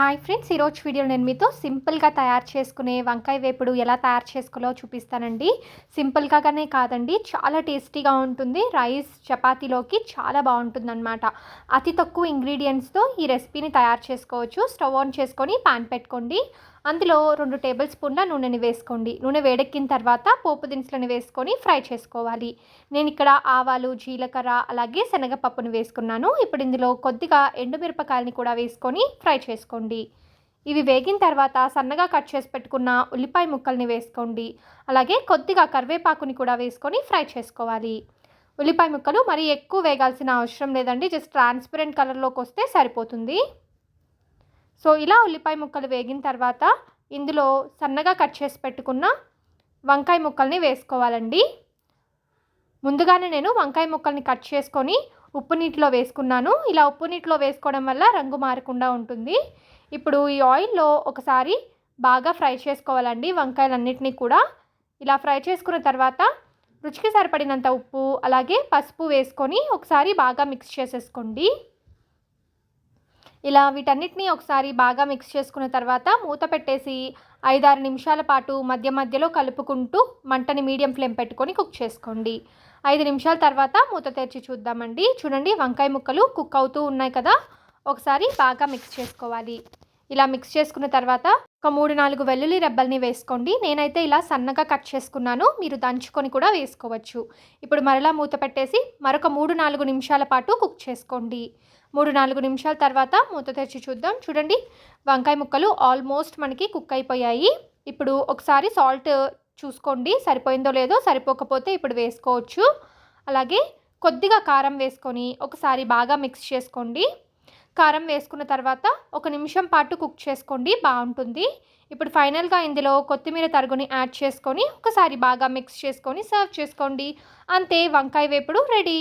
Hi friends ఈరోజు video నేను మీతో సింపుల్గా తయారు చేసుకునే వంకాయ వేపుడు ఎలా తయారు చేసుకోవాలో చూపిస్తానండి. సింపుల్గానే కాదండి చాలా టేస్టీగా ఉంటుంది. రైస్ చపాతీలోకి చాలా బాగుంటుంది అనమాట అతి తక్కువ ఇంగ్రీడియంట్స్తో ఈ రెసిపీని తయారు చేసుకోవచ్చు. స్టవ్ ఆన్ చేసుకొని పాన్ పెట్టుకోండి. అందులో రెండు టేబుల్ స్పూన్ల నూనెని వేసుకోండి. నూనె వేడెక్కిన తర్వాత పోపు దినుసులను వేసుకొని ఫ్రై చేసుకోవాలి. నేను ఇక్కడ ఆవాలు జీలకర్ర అలాగే శనగపప్పును వేసుకున్నాను. ఇప్పుడు ఇందులో కొద్దిగా ఎండుమిరపకాయలని కూడా వేసుకొని ఫ్రై చేసుకోండి. ఇవి వేగిన తర్వాత సన్నగా కట్ చేసి పెట్టుకున్న ఉల్లిపాయ ముక్కల్ని వేసుకోండి. అలాగే కొద్దిగా కరివేపాకుని కూడా వేసుకొని ఫ్రై చేసుకోవాలి. ఉల్లిపాయ ముక్కలు మరీ ఎక్కువ వేగాల్సిన అవసరం లేదండి. జస్ట్ ట్రాన్స్పరెంట్ కలర్లోకి వస్తే సరిపోతుంది. సో ఇలా ఉల్లిపాయ ముక్కలు వేగిన తర్వాత ఇందులో సన్నగా కట్ చేసి పెట్టుకున్న వంకాయ ముక్కల్ని వేసుకోవాలండి. ముందుగానే నేను వంకాయ ముక్కల్ని కట్ చేసుకొని ఉప్పు నీటిలో వేసుకున్నాను. ఇలా ఉప్పు నీటిలో వేసుకోవడం వల్ల రంగు మారకుండా ఉంటుంది. ఇప్పుడు ఈ ఆయిల్లో ఒకసారి బాగా ఫ్రై చేసుకోవాలండి వంకాయలన్నిటినీ కూడా. ఇలా ఫ్రై చేసుకున్న తర్వాత రుచికి సరిపడినంత ఉప్పు అలాగే పసుపు వేసుకొని ఒకసారి బాగా మిక్స్ చేసేసుకోండి. ఇలా వీటన్నిటిని ఒకసారి బాగా మిక్స్ చేసుకున్న తర్వాత మూత పెట్టేసి ఐదారు నిమిషాల పాటు మధ్య మధ్యలో కలుపుకుంటూ మంటని మీడియం ఫ్లేమ్ పెట్టుకొని కుక్ చేసుకోండి. ఐదు నిమిషాల తర్వాత మూత తెరిచి చూద్దామండి. చూడండి వంకాయ ముక్కలు కుక్ అవుతూ ఉన్నాయి కదా. ఒకసారి బాగా మిక్స్ చేసుకోవాలి. ఇలా మిక్స్ చేసుకున్న తర్వాత ఒక మూడు నాలుగు వెల్లుల్లి రెబ్బల్ని వేసుకోండి. నేనైతే ఇలా సన్నగా కట్ చేసుకున్నాను. మీరు దంచుకొని కూడా వేసుకోవచ్చు. ఇప్పుడు మరలా మూత పెట్టేసి మరొక మూడు నాలుగు నిమిషాల పాటు కుక్ చేసుకోండి. మూడు నాలుగు నిమిషాల తర్వాత మూత తెరిచి చూద్దాం. చూడండి వంకాయ ముక్కలు ఆల్మోస్ట్ మనకి కుక్ అయిపోయాయి. ఇప్పుడు ఒకసారి సాల్ట్ చూసుకోండి సరిపోయిందో లేదో సరిపోకపోతే ఇప్పుడు వేసుకోవచ్చు. అలాగే కొద్దిగా కారం వేసుకొని ఒకసారి బాగా మిక్స్ చేసుకోండి. కారం వేసుకున్న తర్వాత ఒక నిమిషం పాటు కుక్ చేసుకోండి బాగుంటుంది. ఇప్పుడు ఫైనల్గా ఇందులో కొత్తిమీర తరుగుని యాడ్ చేసుకొని ఒకసారి బాగా మిక్స్ చేసుకొని సర్వ్ చేసుకోండి. అంతే వంకాయ వేపుడు రెడీ.